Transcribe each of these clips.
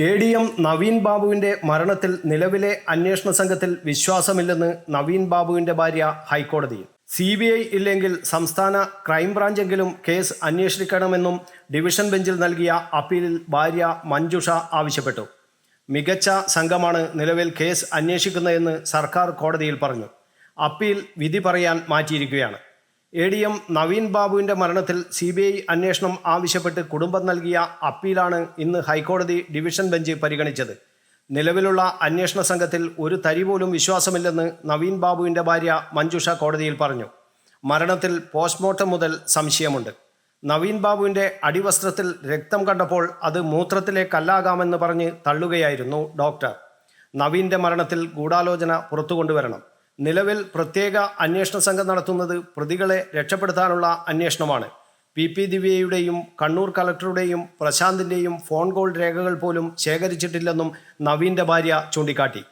A D M Naveen ബാബുവിന്റെ മരണത്തിൽ നിലവിലെ അന്വേഷണ സംഘത്തിൽ വിശ്വാസമില്ലെന്ന് നവീൻ ബാബുവിന്റെ ഭാര്യ ഹൈക്കോടതിയിൽ. സി ബി ഐ ഇല്ലെങ്കിൽ സംസ്ഥാന ക്രൈംബ്രാഞ്ചെങ്കിലും കേസ് അന്വേഷിക്കണമെന്നും ഡിവിഷൻ ബെഞ്ചിൽ നൽകിയ അപ്പീലിൽ ഭാര്യ മഞ്ജുഷ ആവശ്യപ്പെട്ടു. മികച്ച സംഘമാണ് നിലവിൽ കേസ് അന്വേഷിക്കുന്നതെന്ന് സർക്കാർ കോടതിയിൽ പറഞ്ഞു. അപ്പീൽ വിധി പറയാൻ മാറ്റിയിരിക്കുകയാണ്. എ ഡി എം നവീൻ ബാബുവിന്റെ മരണത്തിൽ സി ബി ഐ അന്വേഷണം ആവശ്യപ്പെട്ട് കുടുംബം നൽകിയ അപ്പീലാണ് ഇന്ന് ഹൈക്കോടതി ഡിവിഷൻ ബെഞ്ച് പരിഗണിച്ചത്. നിലവിലുള്ള അന്വേഷണ സംഘത്തിൽ ഒരു തരി പോലും വിശ്വാസമില്ലെന്ന് നവീൻ ബാബുവിന്റെ ഭാര്യ മഞ്ജുഷ കോടതിയിൽ പറഞ്ഞു. മരണത്തിൽ പോസ്റ്റ്മോർട്ടം മുതൽ സംശയമുണ്ട്. നവീൻ ബാബുവിന്റെ അടിവസ്ത്രത്തിൽ രക്തം കണ്ടപ്പോൾ അത് മൂത്രത്തിലെ കല്ലാകാമെന്ന് പറഞ്ഞ് തള്ളുകയായിരുന്നു ഡോക്ടർ. നവീന്റെ മരണത്തിൽ ഗൂഢാലോചന പുറത്തു കൊണ്ടുവരണം നിലവിൽ പ്രത്യേക അന്വേഷണ സംഘം നടത്തുന്നത് പ്രതികളെ രക്ഷപ്പെടുത്താനുള്ള അന്വേഷണമാണ്. പി പി ദിവ്യയുടെയും കണ്ണൂർ കളക്ടറുടെയും പ്രശാന്തിന്റെയും ഫോൺ കോൾ രേഖകൾ പോലും ശേഖരിച്ചിട്ടില്ലെന്നും നവീന്റെ ഭാര്യ ചൂണ്ടിക്കാട്ടി.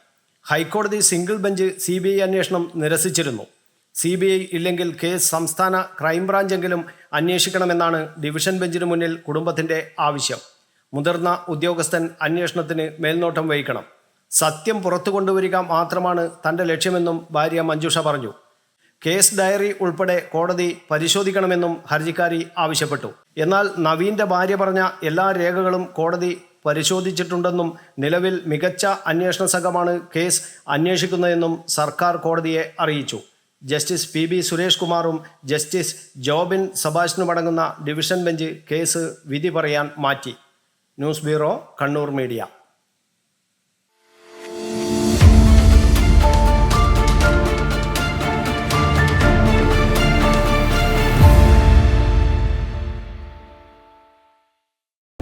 ഹൈക്കോടതി single bench C B I അന്വേഷണം നിരസിച്ചിരുന്നു. സി ബി ഐ ഇല്ലെങ്കിൽ കേസ് സംസ്ഥാന ക്രൈംബ്രാഞ്ചെങ്കിലും അന്വേഷിക്കണമെന്നാണ് ഡിവിഷൻ ബെഞ്ചിന് മുന്നിൽ കുടുംബത്തിന്റെ ആവശ്യം. മുതിർന്ന ഉദ്യോഗസ്ഥൻ അന്വേഷണത്തിന് മേൽനോട്ടം വഹിക്കണം. സത്യം പുറത്തു കൊണ്ടുവരിക മാത്രമാണ് തന്റെ ലക്ഷ്യമെന്നും ഭാര്യ മഞ്ജുഷ പറഞ്ഞു. കേസ് ഡയറി ഉൾപ്പെടെ കോടതി പരിശോധിക്കണമെന്നും ഹർജിക്കാരി ആവശ്യപ്പെട്ടു. എന്നാൽ നവീന്റെ ഭാര്യ പറഞ്ഞ എല്ലാ രേഖകളും കോടതി പരിശോധിച്ചിട്ടുണ്ടെന്നും നിലവിൽ മികച്ച അന്വേഷണ സംഘമാണ് കേസ് അന്വേഷിക്കുന്നതെന്നും സർക്കാർ കോടതിയെ അറിയിച്ചു. ജസ്റ്റിസ് പി ബി സുരേഷ് കുമാറും ജസ്റ്റിസ് ജോബിൻ സബാഷിനുമടങ്ങുന്ന ഡിവിഷൻ ബെഞ്ച് കേസ് വിധി പറയാൻ മാറ്റി. News bureau Kannur media.